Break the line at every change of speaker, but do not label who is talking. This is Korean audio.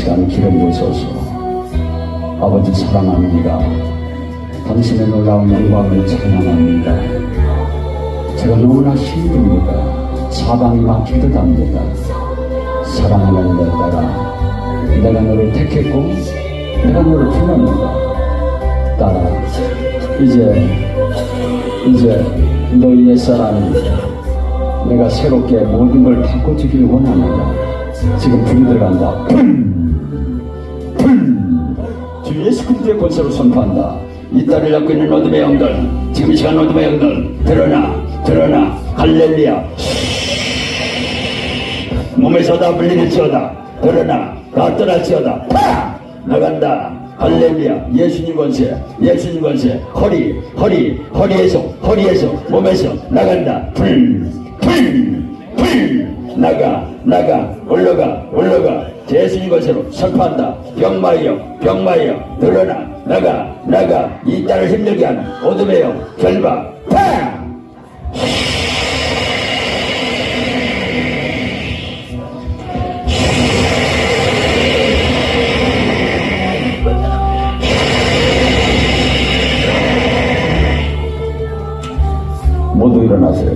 시간 기름 부소서 아버지 사랑합니다. 당신의 놀라운 영광을 찬양합니다. 제가 너무나 힘듭니다. 사방이 막히듯 합니다. 사랑하는 내 딸아, 내가 너를 택했고, 내가 너를 불렀노라. 딸아, 이제, 이제 너희 옛사람이 내가 새롭게 모든 걸 바꿔주길 원합니다. 지금 불이 들어간다. 주 예수 그리스도의 권세로 선포한다. 이 딸을 갖고 있는 어둠의 영들, 지금 이 시간 어둠의 영들, 드러나, 드러나, 할렐루야. 몸에서 다 물리는지어다. 드러나, 다 떠날지어다. 파! 나간다. 할렐루야. 예수님 권세, 예수님 권세. 허리, 허리, 허리에서, 허리에서, 몸에서 나간다. 불, 불, 불. 나가, 나가, 올라가, 올라가. 예수님 권세로 선포한다. 병마여, 병마여, 드러나, 나가, 나가. 이 딸을 힘들게 하는 어둠의 영, 결박, 파! 모두 일어나세요.